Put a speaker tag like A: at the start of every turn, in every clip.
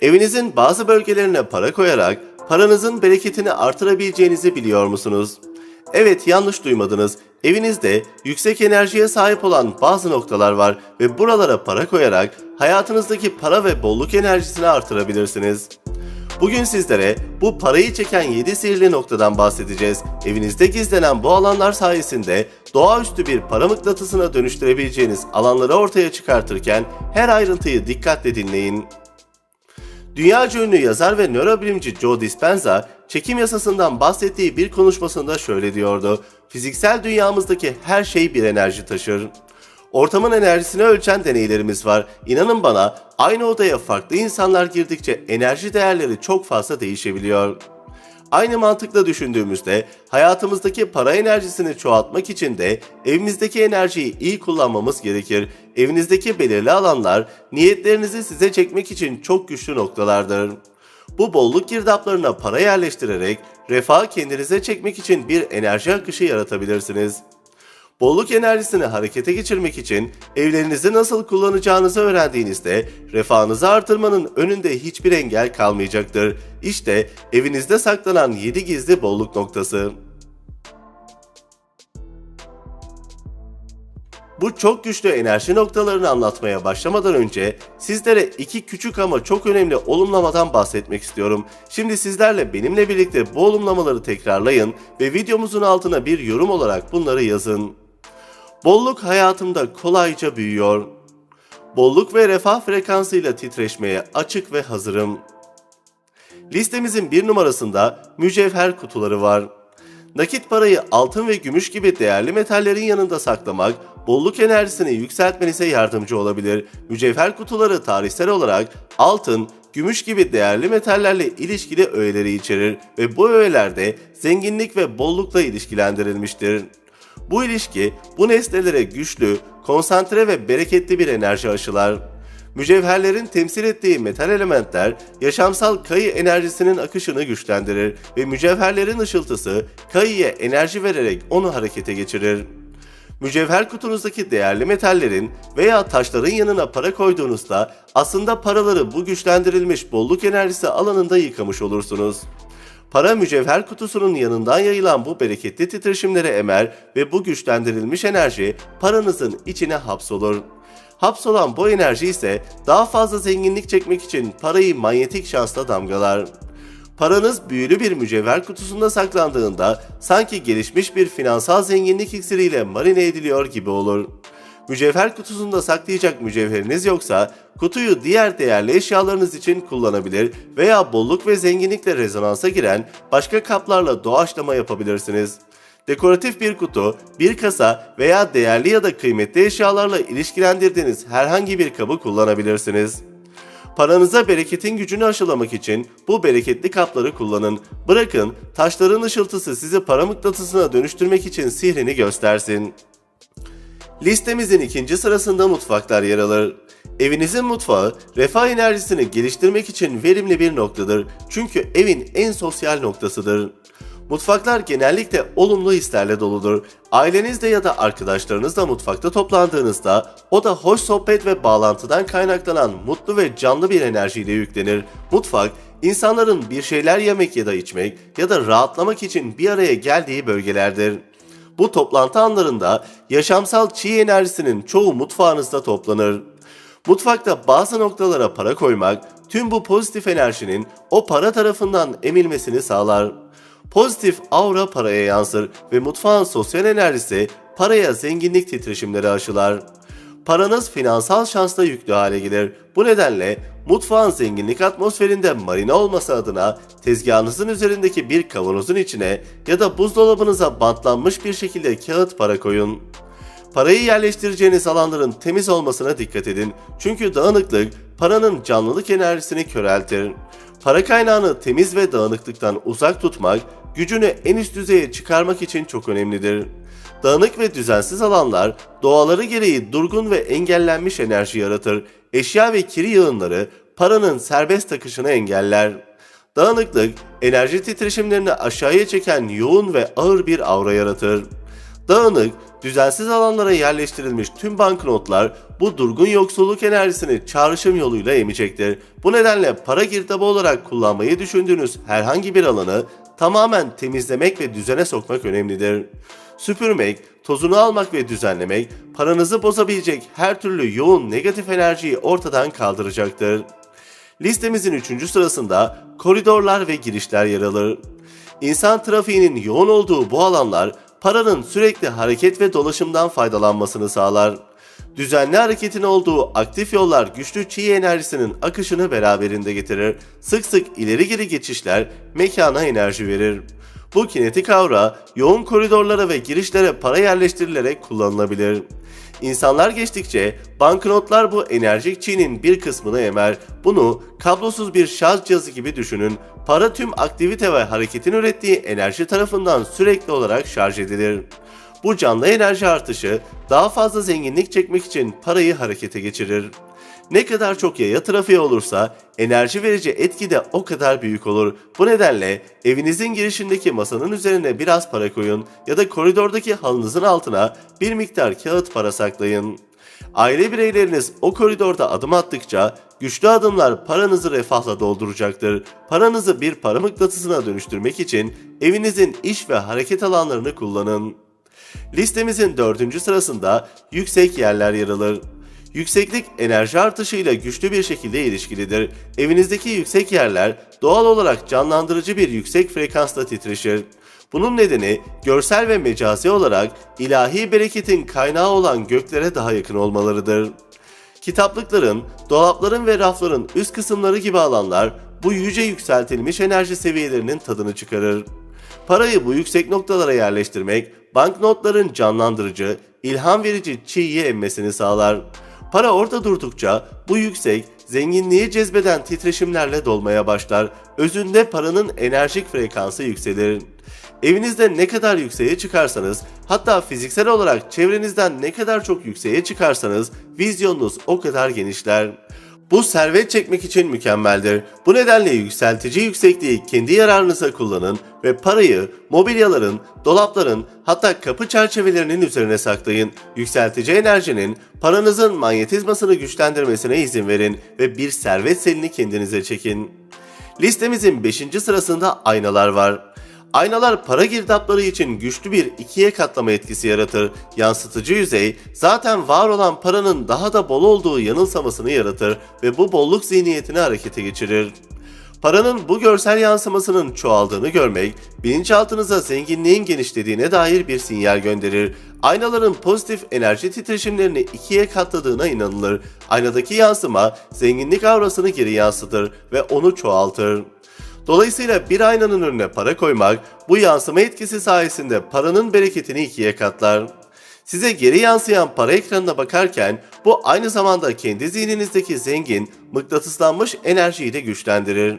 A: Evinizin bazı bölgelerine para koyarak paranızın bereketini artırabileceğinizi biliyor musunuz? Evet yanlış duymadınız. Evinizde yüksek enerjiye sahip olan bazı noktalar var ve buralara para koyarak hayatınızdaki para ve bolluk enerjisini artırabilirsiniz. Bugün sizlere bu parayı çeken 7 sihirli noktadan bahsedeceğiz. Evinizde gizlenen bu alanlar sayesinde doğaüstü bir para mıknatısına dönüştürebileceğiniz alanları ortaya çıkartırken her ayrıntıyı dikkatle dinleyin. Dünyaca ünlü yazar ve nörobilimci Joe Dispenza, çekim yasasından bahsettiği bir konuşmasında şöyle diyordu. Fiziksel dünyamızdaki her şey bir enerji taşır. Ortamın enerjisini ölçen deneylerimiz var. İnanın bana aynı odaya farklı insanlar girdikçe enerji değerleri çok fazla değişebiliyor. Aynı mantıkla düşündüğümüzde hayatımızdaki para enerjisini çoğaltmak için de evimizdeki enerjiyi iyi kullanmamız gerekir. Evinizdeki belirli alanlar niyetlerinizi size çekmek için çok güçlü noktalardır. Bu bolluk girdaplarına para yerleştirerek refahı kendinize çekmek için bir enerji akışı yaratabilirsiniz. Bolluk enerjisini harekete geçirmek için evlerinizi nasıl kullanacağınızı öğrendiğinizde refahınızı artırmanın önünde hiçbir engel kalmayacaktır. İşte evinizde saklanan 7 gizli bolluk noktası. Bu çok güçlü enerji noktalarını anlatmaya başlamadan önce sizlere iki küçük ama çok önemli olumlamadan bahsetmek istiyorum. Şimdi sizlerle benimle birlikte bu olumlamaları tekrarlayın ve videomuzun altına bir yorum olarak bunları yazın. Bolluk hayatımda kolayca büyüyor. Bolluk ve refah frekansıyla titreşmeye açık ve hazırım. Listemizin bir numarasında mücevher kutuları var. Nakit parayı altın ve gümüş gibi değerli metallerin yanında saklamak, bolluk enerjisini yükseltmenize yardımcı olabilir. Mücevher kutuları tarihsel olarak altın, gümüş gibi değerli metallerle ilişkili öğeleri içerir ve bu öğelerde zenginlik ve bollukla ilişkilendirilmiştir. Bu ilişki bu nesnelere güçlü, konsantre ve bereketli bir enerji aşılar. Mücevherlerin temsil ettiği metal elementler yaşamsal kayı enerjisinin akışını güçlendirir ve mücevherlerin ışıltısı kayıya enerji vererek onu harekete geçirir. Mücevher kutunuzdaki değerli metallerin veya taşların yanına para koyduğunuzda aslında paraları bu güçlendirilmiş bolluk enerjisi alanında yıkamış olursunuz. Para mücevher kutusunun yanından yayılan bu bereketli titreşimleri emer ve bu güçlendirilmiş enerji paranızın içine hapsolur. Hapsolan bu enerji ise daha fazla zenginlik çekmek için parayı manyetik şansla damgalar. Paranız büyülü bir mücevher kutusunda saklandığında sanki gelişmiş bir finansal zenginlik iksiriyle marine ediliyor gibi olur. Mücevher kutusunda saklayacak mücevheriniz yoksa kutuyu diğer değerli eşyalarınız için kullanabilir veya bolluk ve zenginlikle rezonansa giren başka kaplarla doğaçlama yapabilirsiniz. Dekoratif bir kutu, bir kasa veya değerli ya da kıymetli eşyalarla ilişkilendirdiğiniz herhangi bir kabı kullanabilirsiniz. Paranıza bereketin gücünü aşılamak için bu bereketli kapları kullanın. Bırakın taşların ışıltısı sizi para mıknatısına dönüştürmek için sihrini göstersin. Listemizin ikinci sırasında mutfaklar yer alır. Evinizin mutfağı refah enerjisini geliştirmek için verimli bir noktadır. Çünkü evin en sosyal noktasıdır. Mutfaklar genellikle olumlu hislerle doludur. Ailenizde ya da arkadaşlarınızla mutfakta toplandığınızda o da hoş sohbet ve bağlantıdan kaynaklanan mutlu ve canlı bir enerjiyle yüklenir. Mutfak, insanların bir şeyler yemek ya da içmek ya da rahatlamak için bir araya geldiği bölgelerdir. Bu toplantı anlarında yaşamsal çiğ enerjisinin çoğu mutfağınızda toplanır. Mutfakta bazı noktalara para koymak tüm bu pozitif enerjinin o para tarafından emilmesini sağlar. Pozitif aura paraya yansır ve mutfağın sosyal enerjisi paraya zenginlik titreşimleri aşılar. Paranız finansal şansla yüklü hale gelir. Bu nedenle mutfağın zenginlik atmosferinde marine olması adına tezgahınızın üzerindeki bir kavanozun içine ya da buzdolabınıza bantlanmış bir şekilde kağıt para koyun. Parayı yerleştireceğiniz alanların temiz olmasına dikkat edin. Çünkü dağınıklık paranın canlılık enerjisini köreltir. Para kaynağını temiz ve dağınıklıktan uzak tutmak, gücünü en üst düzeye çıkarmak için çok önemlidir. Dağınık ve düzensiz alanlar doğaları gereği durgun ve engellenmiş enerji yaratır. Eşya ve kiri yığınları paranın serbest akışını engeller. Dağınıklık enerji titreşimlerini aşağıya çeken yoğun ve ağır bir aura yaratır. Dağınık, düzensiz alanlara yerleştirilmiş tüm banknotlar bu durgun yoksulluk enerjisini çağrışım yoluyla emecektir. Bu nedenle para girdabı olarak kullanmayı düşündüğünüz herhangi bir alanı tamamen temizlemek ve düzene sokmak önemlidir. Süpürmek, tozunu almak ve düzenlemek paranızı bozabilecek her türlü yoğun negatif enerjiyi ortadan kaldıracaktır. Listemizin 3. sırasında koridorlar ve girişler yer alır. İnsan trafiğinin yoğun olduğu bu alanlar paranın sürekli hareket ve dolaşımdan faydalanmasını sağlar. Düzenli hareketin olduğu aktif yollar güçlü çiğ enerjisinin akışını beraberinde getirir. Sık sık ileri geri geçişler mekana enerji verir. Bu kinetik aura yoğun koridorlara ve girişlere para yerleştirilerek kullanılabilir. İnsanlar geçtikçe banknotlar bu enerjik çiğnin bir kısmını emer. Bunu kablosuz bir şarj cihazı gibi düşünün. Para tüm aktivite ve hareketin ürettiği enerji tarafından sürekli olarak şarj edilir. Bu canlı enerji artışı daha fazla zenginlik çekmek için parayı harekete geçirir. Ne kadar çok yaya trafiği olursa enerji verici etki de o kadar büyük olur. Bu nedenle evinizin girişindeki masanın üzerine biraz para koyun ya da koridordaki halınızın altına bir miktar kağıt para saklayın. Aile bireyleriniz o koridorda adım attıkça güçlü adımlar paranızı refahla dolduracaktır. Paranızı bir para mıknatısına dönüştürmek için evinizin iş ve hareket alanlarını kullanın. Listemizin dördüncü sırasında yüksek yerler yer alır. Yükseklik enerji artışıyla güçlü bir şekilde ilişkilidir. Evinizdeki yüksek yerler doğal olarak canlandırıcı bir yüksek frekansla titreşir. Bunun nedeni görsel ve mecazi olarak ilahi bereketin kaynağı olan göklere daha yakın olmalarıdır. Kitaplıkların, dolapların ve rafların üst kısımları gibi alanlar bu yüce yükseltilmiş enerji seviyelerinin tadını çıkarır. Parayı bu yüksek noktalara yerleştirmek, banknotların canlandırıcı, ilham verici çiğyi emmesini sağlar. Para orada durdukça bu yüksek, zenginliği cezbeden titreşimlerle dolmaya başlar. Özünde paranın enerjik frekansı yükselir. Evinizde ne kadar yükseğe çıkarsanız, hatta fiziksel olarak çevrenizden ne kadar çok yükseğe çıkarsanız vizyonunuz o kadar genişler. Bu servet çekmek için mükemmeldir. Bu nedenle yükseltici yüksekliği kendi yararınıza kullanın ve parayı mobilyaların, dolapların hatta kapı çerçevelerinin üzerine saklayın. Yükseltici enerjinin paranızın manyetizmasını güçlendirmesine izin verin ve bir servet selini kendinize çekin. Listemizin 5. sırasında aynalar var. Aynalar para girdapları için güçlü bir ikiye katlama etkisi yaratır. Yansıtıcı yüzey zaten var olan paranın daha da bol olduğu yanılsamasını yaratır ve bu bolluk zihniyetini harekete geçirir. Paranın bu görsel yansımasının çoğaldığını görmek, bilinçaltınıza zenginliğin genişlediğine dair bir sinyal gönderir. Aynaların pozitif enerji titreşimlerini ikiye katladığına inanılır. Aynadaki yansıma zenginlik aurasını geri yansıtır ve onu çoğaltır. Dolayısıyla bir aynanın önüne para koymak bu yansıma etkisi sayesinde paranın bereketini ikiye katlar. Size geri yansıyan para ekranına bakarken bu aynı zamanda kendi zihninizdeki zengin, mıknatıslanmış enerjiyi de güçlendirir.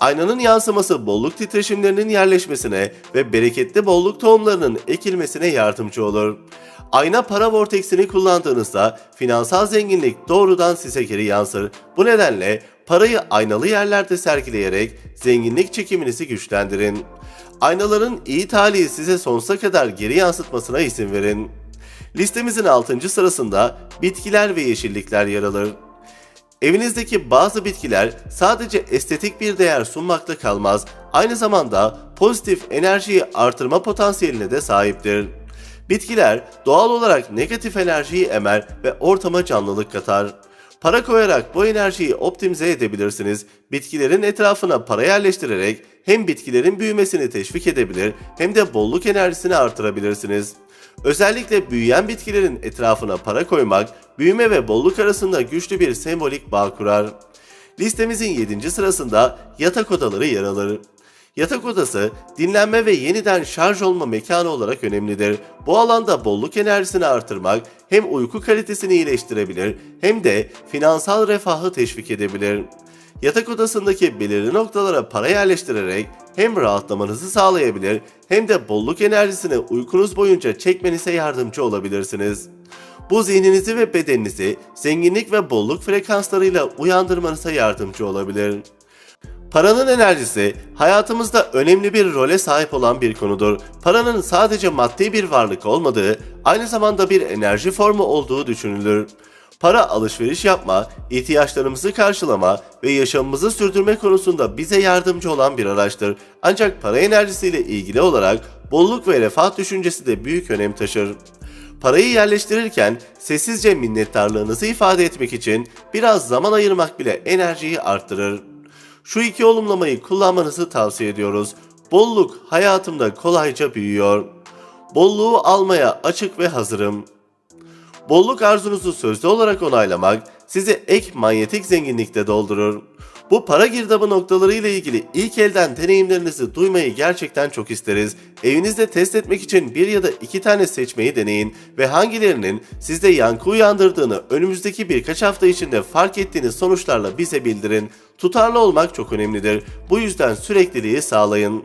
A: Aynanın yansıması bolluk titreşimlerinin yerleşmesine ve bereketli bolluk tohumlarının ekilmesine yardımcı olur. Ayna para vorteksini kullandığınızda finansal zenginlik doğrudan size geri yansır. Bu nedenle parayı aynalı yerlerde sergileyerek zenginlik çekiminizi güçlendirin. Aynaların iyi talihi size sonsuza kadar geri yansıtmasına izin verin. Listemizin 6. sırasında bitkiler ve yeşillikler yer alır. Evinizdeki bazı bitkiler sadece estetik bir değer sunmakta kalmaz, aynı zamanda pozitif enerjiyi artırma potansiyeline de sahiptir. Bitkiler doğal olarak negatif enerjiyi emer ve ortama canlılık katar. Para koyarak bu enerjiyi optimize edebilirsiniz. Bitkilerin etrafına para yerleştirerek hem bitkilerin büyümesini teşvik edebilir hem de bolluk enerjisini artırabilirsiniz. Özellikle büyüyen bitkilerin etrafına para koymak, büyüme ve bolluk arasında güçlü bir sembolik bağ kurar. Listemizin 7. sırasında yatak odaları yer alır. Yatak odası dinlenme ve yeniden şarj olma mekanı olarak önemlidir. Bu alanda bolluk enerjisini artırmak hem uyku kalitesini iyileştirebilir hem de finansal refahı teşvik edebilir. Yatak odasındaki belirli noktalara para yerleştirerek hem rahatlamanızı sağlayabilir hem de bolluk enerjisini uykunuz boyunca çekmenize yardımcı olabilirsiniz. Bu zihninizi ve bedeninizi zenginlik ve bolluk frekanslarıyla uyandırmanıza yardımcı olabilir. Paranın enerjisi hayatımızda önemli bir role sahip olan bir konudur. Paranın sadece maddi bir varlık olmadığı, aynı zamanda bir enerji formu olduğu düşünülür. Para alışveriş yapma, ihtiyaçlarımızı karşılama ve yaşamımızı sürdürme konusunda bize yardımcı olan bir araçtır. Ancak para enerjisiyle ilgili olarak bolluk ve refah düşüncesi de büyük önem taşır. Parayı yerleştirirken sessizce minnettarlığınızı ifade etmek için biraz zaman ayırmak bile enerjiyi arttırır. Şu iki olumlamayı kullanmanızı tavsiye ediyoruz. Bolluk hayatımda kolayca büyüyor. Bolluğu almaya açık ve hazırım. Bolluk arzunuzu sözlü olarak onaylamak sizi ek manyetik zenginlikte doldurur. Bu para girdabı noktaları ile ilgili ilk elden deneyimlerinizi duymayı gerçekten çok isteriz. Evinizde test etmek için bir ya da iki tane seçmeyi deneyin ve hangilerinin sizde yankı uyandırdığını önümüzdeki birkaç hafta içinde fark ettiğiniz sonuçlarla bize bildirin. Tutarlı olmak çok önemlidir. Bu yüzden sürekliliği sağlayın.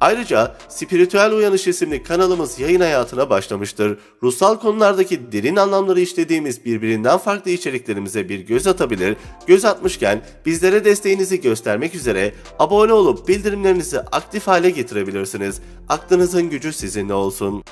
A: Ayrıca Spiritüel Uyanış isimli kanalımız yayın hayatına başlamıştır. Ruhsal konulardaki derin anlamları işlediğimiz birbirinden farklı içeriklerimize bir göz atabilir, göz atmışken bizlere desteğinizi göstermek üzere abone olup bildirimlerinizi aktif hale getirebilirsiniz. Aklınızın gücü sizinle olsun.